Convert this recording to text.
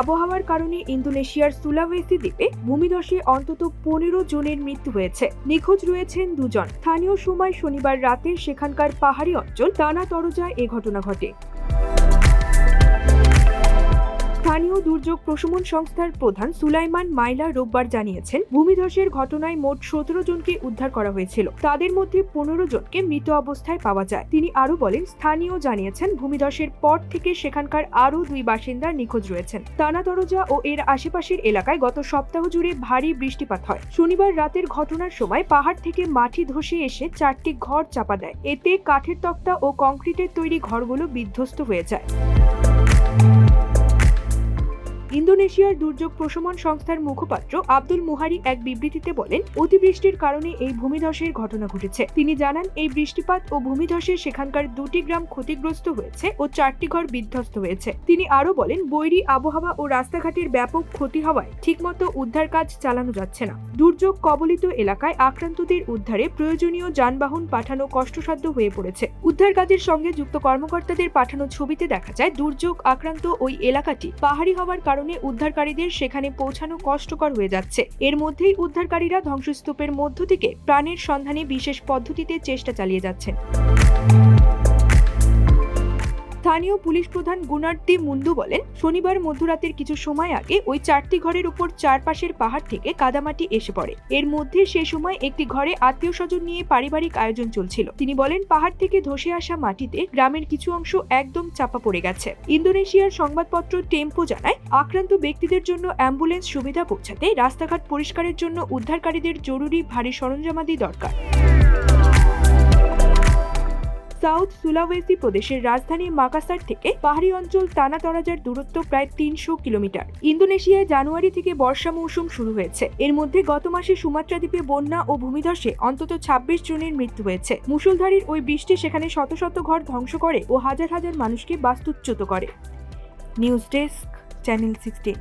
আবহাওয়ার কারণে ইন্দোনেশিয়ার সুলাওয়েসি দ্বীপে ভূমিধসে অন্তত পনেরো জনের মৃত্যু হয়েছে। নিখোঁজ রয়েছেন দুজন। স্থানীয় সময় শনিবার রাতে সেখানকার পাহাড়ি অঞ্চল টানা তরজায় এ ঘটনা ঘটে। স্থানীয় দুর্যোগ প্রশমন সংস্থার প্রধান সুলাইমান মাইলা রোববার জানিয়েছেন, ভূমিধসের ঘটনায় মোট সতেরো জনকে উদ্ধার করা হয়েছিল। তাদের মধ্যে পনেরো জনকে মৃত অবস্থায় পাওয়া যায়। তিনি আরও বলেন, স্থানীয় জানিয়েছেন, ভূমিধসের পর থেকে সেখানকার আরও দুই বাসিন্দা নিখোঁজ রয়েছেন। টানা তরজা ও এর আশেপাশের এলাকায় গত সপ্তাহ জুড়ে ভারী বৃষ্টিপাত হয়। শনিবার রাতের ঘটনার সময় পাহাড় থেকে মাটি ধসে এসে চারটি ঘর চাপা দেয়। এতে কাঠের তক্তা ও কংক্রিটের তৈরি ঘরগুলো বিধ্বস্ত হয়ে যায়। ইন্দোনেশিয়ার দুর্যোগ প্রশমন সংস্থার মুখপাত্র আব্দুল মুহারি এক বিবৃতিতে বলেন, অতিবৃষ্টির কারণে এই ভূমিধসের ঘটনা ঘটেছে। তিনি জানান, এই বৃষ্টিপাত ও ভূমিধসে সেখানকার দুটি গ্রাম ক্ষতিগ্রস্ত হয়েছে ও চারটি ঘর বিধ্বস্ত হয়েছে। তিনি আরও বলেন, বৈরী আবহাওয়া ও রাস্তাঘাটের ব্যাপক ক্ষতি হওয়ায় ঠিকমতো উদ্ধার কাজ চালানো যাচ্ছে না। দুর্যোগ কবলিত এলাকায় আক্রান্তদের উদ্ধারে প্রয়োজনীয় যানবাহন পাঠানো কষ্টসাধ্য হয়ে পড়েছে। উদ্ধার কাজের সঙ্গে যুক্ত কর্মকর্তাদের পাঠানো ছবিতে দেখা যায়, দুর্যোগ আক্রান্ত ওই এলাকাটি পাহাড়ি হওয়ার কারণে উদ্ধারকারীদের সেখানে পৌঁছানো কষ্টকর হয়ে যাচ্ছে। এর মধ্যেই উদ্ধারকারীরা ধ্বংসস্তূপের মধ্য থেকে প্রাণের সন্ধানে বিশেষ পদ্ধতিতে চেষ্টা চালিয়ে যাচ্ছেন। স্থানীয় পুলিশ প্রধান গুনার্দি মুন্ডু বলেন, শনিবার মধ্যরাতের কিছু সময় আগে ওই চারটি ঘরের উপর চারপাশের পাহাড় থেকে কাদামাটি এসে পড়ে। এর মধ্যে সে সময় একটি ঘরে আত্মীয় স্বজন নিয়ে পারিবারিক আয়োজন চলছিল। তিনি বলেন, পাহাড় থেকে ধসে আসা মাটিতে গ্রামের কিছু অংশ একদম চাপা পড়ে গেছে। ইন্দোনেশিয়ার সংবাদপত্র টেম্পো জানায়, আক্রান্ত ব্যক্তিদের জন্য অ্যাম্বুলেন্স সুবিধা পৌঁছাতে রাস্তাঘাট পরিষ্কারের জন্য উদ্ধারকারীদের জরুরি ভারী সরঞ্জামাদি দরকার। সাউথ সুলাওয়েসি প্রদেশের রাজধানী মাকাসার থেকে পাহাড়ি অঞ্চল টানা তরাজার দূরত্ব প্রায় তিনশো কিলোমিটার। ইন্দোনেশিয়ায় জানুয়ারি থেকে বর্ষা মৌসুম শুরু হয়েছে। এর মধ্যে গত মাসে সুমাত্রা দ্বীপে বন্যা ও ভূমিধসে অন্তত ছাব্বিশ জনের মৃত্যু হয়েছে। মুসুলধারির ওই বৃষ্টি সেখানে শত শত ঘর ধ্বংস করে ও হাজার হাজার মানুষকে বাস্তুচ্যুত করে। News desk, channel sixteen.